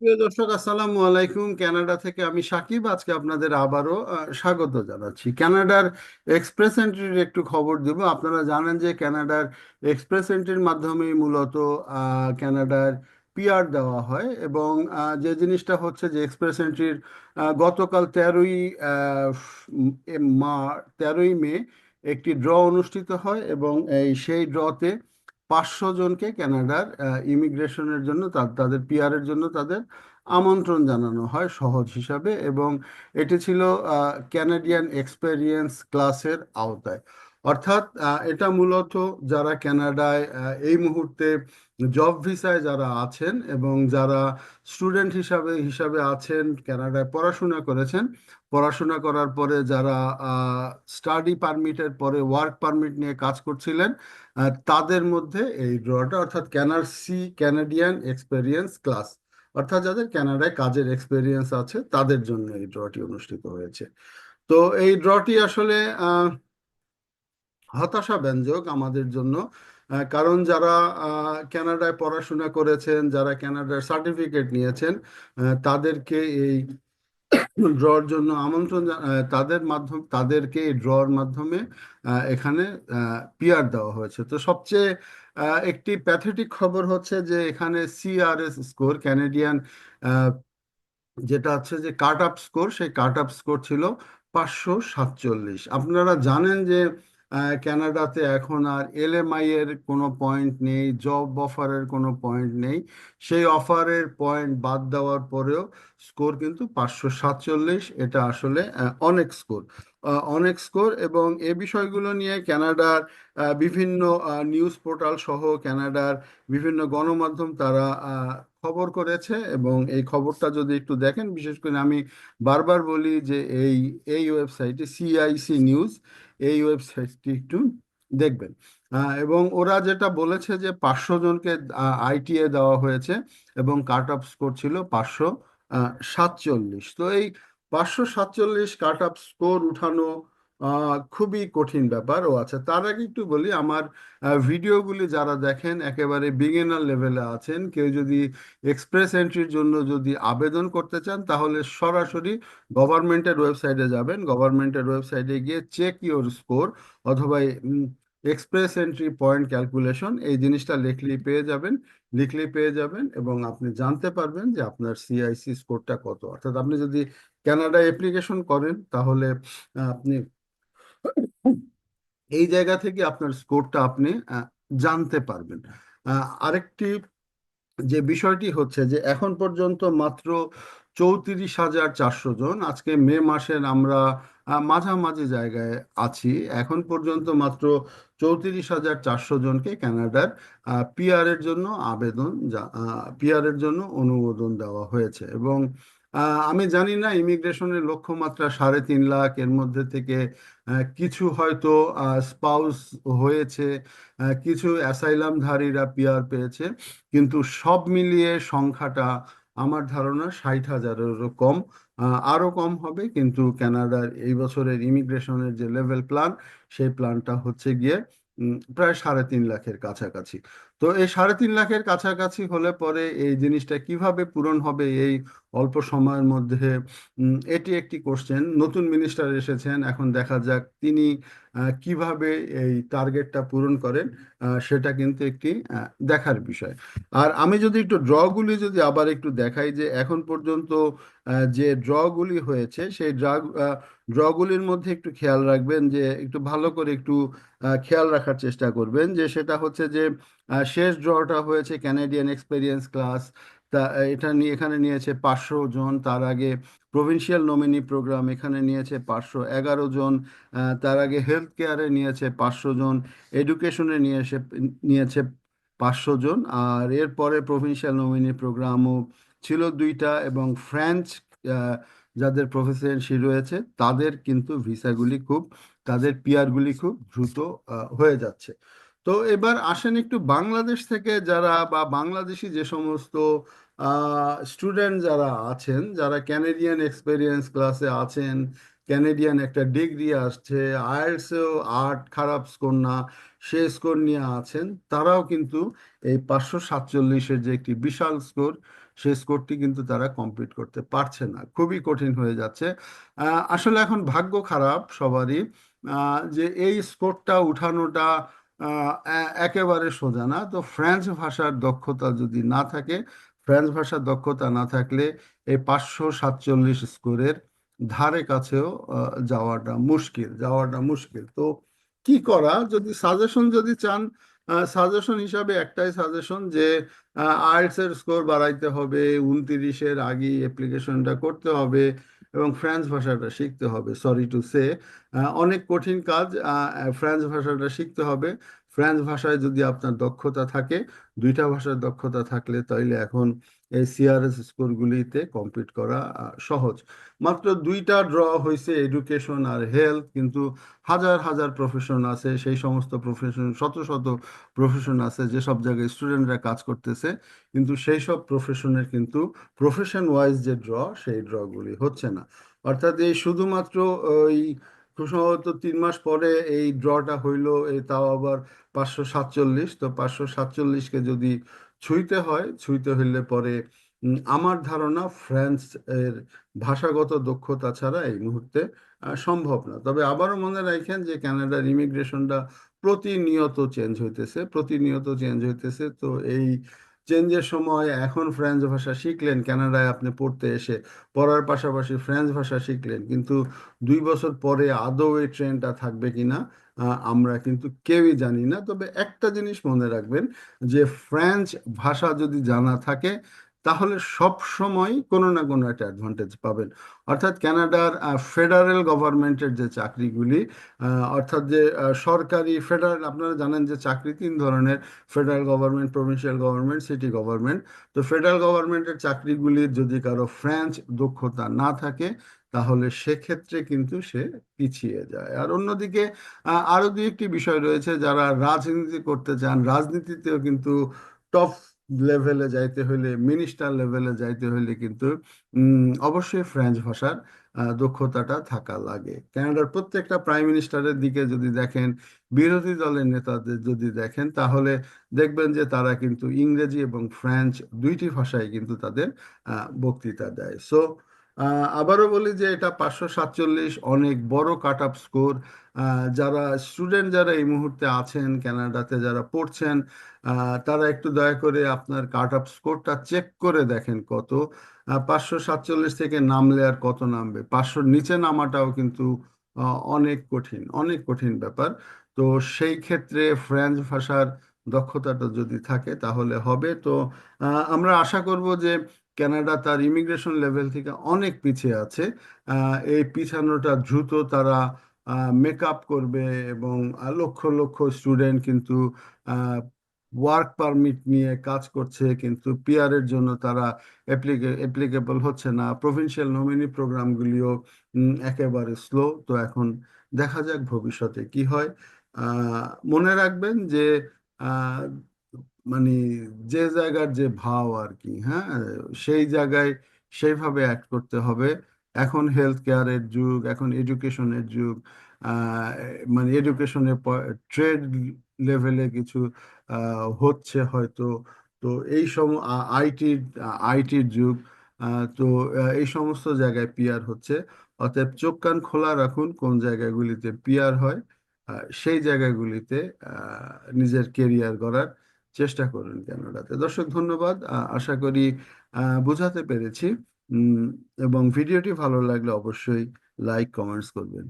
প্রিয় দর্শক, আসসালামু আলাইকুম। কানাডা থেকে আমি সাকিব। আজকে আপনাদের আবারও স্বাগত জানাচ্ছি। কানাডার এক্সপ্রেস এন্ট্রির একটু খবর দেব। আপনারা জানেন যে কানাডার এক্সপ্রেস এন্ট্রির মাধ্যমেই মূলত কানাডার পিআর দেওয়া হয় এবং যে জিনিসটা হচ্ছে যে এক্সপ্রেস এন্ট্রির গতকাল তেরোই মা, তেরোই মে একটি ড্র অনুষ্ঠিত হয় এবং এই সেই ড্রতে পাঁচশো জনকে কানাডার ইমিগ্রেশনের জন্য তাদের পিআরের জন্য তাদের আমন্ত্রণ জানানো হয় সহজ হিসাবে এবং এটি ছিল ক্যানাডিয়ান এক্সপেরিয়েন্স ক্লাসের আওতায়। অর্থাৎ এটা মূলত যারা কানাডায় আহ, এই মুহূর্তে জব ভিসায় যারা আছেন এবং যারা স্টুডেন্ট হিসাবে হিসাবে আছেন কানাডায় পড়াশোনা করেছেন পড়াশোনা করার পরে যারা স্টাডি পারমিটের পরে ওয়ার্ক পারমিট নিয়ে কাজ করছিলেন তাদের মধ্যে এই ড্রটা অর্থাৎ ক্যানার সি ক্যানাডিয়ান এক্সপেরিয়েন্স ক্লাস অর্থাৎ যাদের কানাডায় কাজের এক্সপেরিয়েন্স আছে তাদের জন্য এই ড্রটি অনুষ্ঠিত হয়েছে। তো এই ড্রটি আসলে আহ, হতাশাব্যঞ্জক আমাদের জন্য কারণ যারা আহ, কানাডায় পড়াশোনা করেছেন যারা কানাডার সার্টিফিকেট নিয়েছেন তাদেরকে এই ড্রর জন্য আমন্ত্রণ তাদের মাধ্যম, তাদেরকে ড্রর মাধ্যমে এখানে পিয়ার দেওয়া হয়েছে। তো সবচেয়ে একটি প্যাথেটিক খবর হচ্ছে যে এখানে সিআরএস স্কোর, ক্যানেডিয়ান যেটা হচ্ছে যে কাট আপ স্কোর, সেই কাট আপ স্কোর ছিল পাঁচশো সাতচল্লিশ। আপনারা জানেন যে আহ, কানাডাতে এখন আর এলএমআই এর কোনো পয়েন্ট নেই জব অফারের কোনো পয়েন্ট নেই। সেই অফারের পয়েন্ট বাদ দেওয়ার পরেও স্কোর কিন্তু পাঁচশো সাতচল্লিশ এটা আসলে অনেক স্কোর অনেক স্কোর এবং এ বিষয়গুলো নিয়ে কানাডার আহ, বিভিন্ন নিউজ পোর্টাল সহ ক্যানাডার বিভিন্ন গণমাধ্যম তারা খবর করেছে এবং এই খবরটা যদি একটু দেখেন বিশেষ করে আমি বারবার বলি যে এই এই ওয়েবসাইটে সিআইসি নিউজ এই ওয়েবসাইটটি একটু দেখবেন। এবং ওরা যেটা বলেছে যে পাঁচশো জনকে আইটিএ দেওয়া হয়েছে এবং কাট অফ স্কোর ছিল পাঁচশো সাতচল্লিশ। তো এই পাঁচশো সাতচল্লিশ কাট অফ স্কোর উঠানো খুবই কঠিন ব্যাপার। ও আচ্ছা তার আগে একটু বলি, আমার ভিডিওগুলি যারা দেখেন, একেবারে বিগিনার লেভেলে আছেন, কেউ যদি এক্সপ্রেস এন্ট্রির জন্য যদি আবেদন করতে চান, তাহলে সরাসরি গভর্নমেন্টের ওয়েবসাইটে যাবেন। গভর্নমেন্টের ওয়েবসাইটে গিয়ে চেক ইওর স্কোর অথবা এক্সপ্রেস এন্ট্রি পয়েন্ট ক্যালকুলেশন এই জিনিসটা লিখলেই পেয়ে যাবেন, লিখলেই পেয়ে যাবেন এবং আপনি জানতে পারবেন যে আপনার সিআইসি স্কোরটা কত। অর্থাৎ আপনি যদি কানাডা অ্যাপ্লিকেশন করেন, তাহলে আপনি এই জায়গা থেকে আপনার স্কোরটা আপনি জানতে পারবেন। আরেকটি যে বিষয়টি হচ্ছে যে এখন পর্যন্ত মাত্র চৌত্রিশ হাজার চারশো জন, আজকে মে মাসের আমরা মাঝামাঝি জায়গায় আছি। এখন পর্যন্ত মাত্র চৌত্রিশ হাজার চারশো জনকে কানাডার পিআর এর জন্য আবেদন পিআর এর জন্য অনুমোদন দেওয়া হয়েছে এবং আমি জানি না, ইমিগ্রেশনের লক্ষ্যমাত্রা সাড়ে তিন লাখ, এর মধ্যে থেকে কিছু হয়তো স্পাউস হয়েছে কিছু অ্যাসাইলামধারীরা পিয়ার পেয়েছে, কিন্তু সব মিলিয়ে সংখ্যাটা আমার ধারণা ষাট হাজারেরও কম আরও কম হবে, কিন্তু কানাডার এই বছরের ইমিগ্রেশনের যে লেভেল প্ল্যান, সেই প্ল্যানটা হচ্ছে গিয়ে প্রায় সাড়ে তিন লাখের কাছাকাছি। তো এই সাড়ে তিন লাখের কাছাকাছি হলে পরে এই জিনিসটা কীভাবে পূরণ হবে, এই অল্প সময়ের মধ্যে এটি একটি কোশ্চেন নতুন মিনিস্টার এসেছেন, এখন দেখা যাক তিনি কীভাবে এই টার্গেটটা পূরণ করেন সেটা কিন্তু একটি দেখার বিষয়। আর আমি যদি একটু ড্রগুলি যদি আবার একটু দেখাই যে এখন পর্যন্ত যে ড্রগুলি হয়েছে, সেই ড্রাগ ড্রগুলির মধ্যে একটু খেয়াল রাখবেন যে একটু ভালো করে একটু খেয়াল রাখার চেষ্টা করবেন যে সেটা হচ্ছে যে শেষ ড্রটা হয়েছে ক্যানাডিয়ান এক্সপেরিয়েন্স ক্লাস তা এটা নিয়ে এখানে নিয়েছে পাঁচশো জন, তার আগে প্রভিন্সিয়াল নমিনি প্রোগ্রাম এখানে নিয়েছে পাঁচশো এগারো জন তার আগে হেলথ কেয়ারে নিয়েছে পাঁচশো জন, এডুকেশনে নিয়ে এসে নিয়েছে পাঁচশো জন, আর এরপরে প্রভিন্সিয়াল নমিনি প্রোগ্রামও ছিল দুইটা এবং ফ্রেঞ্চ যাদের প্রফেসিয়েন্সি রয়েছে, তাদের কিন্তু ভিসাগুলি খুব, তাদের পিআরগুলি খুব দ্রুত হয়ে যাচ্ছে। তো এবার আসেন একটু বাংলাদেশ থেকে যারা বা বাংলাদেশি যে সমস্ত স্টুডেন্ট যারা আছেন, যারা ক্যানেডিয়ান এক্সপেরিয়েন্স ক্লাসে আছেন ক্যানেডিয়ান একটা ডিগ্রি আসছে আইএলটিএসেও আর্ট খারাপ স্কোর না, সে স্কোর নিয়ে আছেন, তারাও কিন্তু এই পাঁচশো সাতচল্লিশের যে একটি বিশাল স্কোর সেই স্কোরটি কিন্তু তারা কমপ্লিট করতে পারছে না। খুবই কঠিন হয়ে যাচ্ছে। আসলে এখন ভাগ্য খারাপ সবারই যে এই স্কোরটা উঠানোটা একেবারে সোজা না। তো ফ্রেঞ্চ ভাষার দক্ষতা যদি না থাকে ফ্রেঞ্চ ভাষার দক্ষতা না থাকলে এই পাঁচশো সাতচল্লিশ স্কোরের ধারে কাছেও যাওয়াটা মুশকিল যাওয়াটা মুশকিল। তো কি করা? যদি সাজেশন যদি চান সাজেশন হিসাবে একটাই সাজেশন যে আইএলটিএস এর স্কোর বাড়াইতে হবে, উনতিরিশের আগে অ্যাপ্লিকেশনটা করতে হবে এবং ফ্রেঞ্চ ভাষাটা শিখতে হবে, সরি টু সে। অনেক কঠিন কাজ ফ্রেঞ্চ ভাষাটা শিখতে হবে। ফ্রান্স ভাষায় যদি আপনার দক্ষতা থাকে, দুইটা ভাষার দক্ষতা থাকলে তাইলে এখন এই সিআরএস স্কোরগুলিতে কমপ্লিট করা সহজ। মাত্র দুইটা ড্র হয়েছে এডুকেশন আর হেলথ, কিন্তু হাজার হাজার প্রফেশন আছে, সেই সমস্ত প্রফেশন, শত শত প্রফেশন আছে যেসব জায়গায় স্টুডেন্টরা কাজ করতেছে, কিন্তু সেই সব প্রফেশনের কিন্তু প্রফেশন ওয়াইজ যে ড্র, সেই ড্রগুলি হচ্ছে না। অর্থাৎ এই শুধুমাত্র ওই খুব তিন মাস পরে এই ড্রটা হইল তাও আবার পাঁচশো সাতচল্লিশ। তো পাঁচশো সাতচল্লিশকে যদি ছুঁইতে হয়, ছুঁইতে হইলে পরে আমার ধারণা ফ্রান্স এর ভাষাগত দক্ষতা ছাড়া এই মুহূর্তে সম্ভব না। তবে আবারও মনে রাখেন যে কানাডার ইমিগ্রেশনটা প্রতিনিয়ত চেঞ্জ হইতেছে, প্রতিনিয়ত চেঞ্জ হইতেছে। তো এই চেঞ্জের সময় এখন ফ্রেঞ্চ ভাষা শিখলেন, কানাডায় আপনি পড়তে এসে পড়ার পাশাপাশি ফ্রেঞ্চ ভাষা শিখলেন, কিন্তু দুই বছর পরে আদৌ এই ট্রেনটা থাকবে কি না আমরা কিন্তু কেউই জানি না। তবে একটা জিনিস মনে রাখবেন যে ফ্রেঞ্চ ভাষা যদি জানা থাকে তাহলে সব সময় কোনো না কোনো একটা অ্যাডভান্টেজ পাবেন। অর্থাৎ কানাডার ফেডারেল গভর্নমেন্টের যে চাকরিগুলি অর্থাৎ যে সরকারি ফেডারেল আপনারা জানেন যে চাকরি তিন ধরনের federal government provincial government city government তো ফেডারেল গভর্নমেন্টের চাকরিগুলির যদি কারও ফ্রেঞ্চ দক্ষতা না থাকে, তাহলে সেক্ষেত্রে কিন্তু সে পিছিয়ে যায়। আর অন্যদিকে আরও আরও দুই একটি বিষয় রয়েছে যারা রাজনীতি করতে চান। রাজনীতিতেও কিন্তু টপ লেভেলে যাইতে হইলে মিনিস্টার লেভেলে যাইতে হইলে কিন্তু অবশ্যই ফ্রেঞ্চ ভাষার দক্ষতাটা থাকা লাগে। কানাডার প্রত্যেকটা প্রাইম মিনিস্টারের দিকে যদি দেখেন, বিরোধী দলের নেতাদের যদি দেখেন, তাহলে দেখবেন যে তারা কিন্তু ইংরেজি এবং ফ্রেঞ্চ দুইটি ভাষায় কিন্তু তাদের বক্তৃতা দেয়। সো আবারও বলি যে এটা পাঁচশো সাতচল্লিশ, অনেক বড় কাট আপ স্কোর যারা স্টুডেন্ট যারা এই মুহূর্তে আছেন কানাডাতে যারা পড়ছেন তারা একটু দয়া করে আপনার কাট আপ স্কোরটা চেক করে দেখেন কত। পাঁচশো সাতচল্লিশ থেকে নামলে আর কত নামবে? পাঁচশোর নিচে নামাটাও কিন্তু অনেক কঠিন অনেক কঠিন ব্যাপার। তো সেই ক্ষেত্রে ফ্রেঞ্চ ভাষার দক্ষতাটা যদি থাকে তাহলে হবে। তো আমরা আশা করব যে কানাডা তার ইমিগ্রেশন লেভেল থেকে অনেক পিছিয়ে আছে। এই পিছানোটা দ্রুত তারা মেক আপ করবে এবং লক্ষ লক্ষ স্টুডেন্ট কিন্তু ওয়ার্ক পারমিট নিয়ে কাজ করছে, কিন্তু পিআর এর জন্য তারা অ্যাপ্লিকেবল হচ্ছে না। প্রভিন্সিয়াল নমিনি প্রোগ্রামগুলিও একেবারে স্লো তো এখন দেখা যাক ভবিষ্যতে কি হয়। মনে রাখবেন যে মানে যে জায়গার যে ভাও আর কি হ্যাঁ? সেই জায়গায় সেইভাবে অ্যাক্ট করতে হবে। এখন হেলথ কেয়ারের যুগ, এখন এডুকেশনের যুগ মানে এডুকেশনের ট্রেড লেভেলে কিছু হচ্ছে হয়তো। তো এই সম আইটির আইটির যুগ তো এই সমস্ত জায়গায় পিয়ার হচ্ছে। অতএব চোখ কান খোলা রাখুন কোন জায়গাগুলিতে পিয়ার হয়। সেই জায়গাগুলিতে নিজের কেরিয়ার গড়ার চেষ্টা করুন ক্যামেরাতে দর্শক, ধন্যবাদ। আশা করি বোঝাতে পেরেছি। এবং ভিডিওটি ভালো লাগলে অবশ্যই লাইক, কমেন্টস করবেন।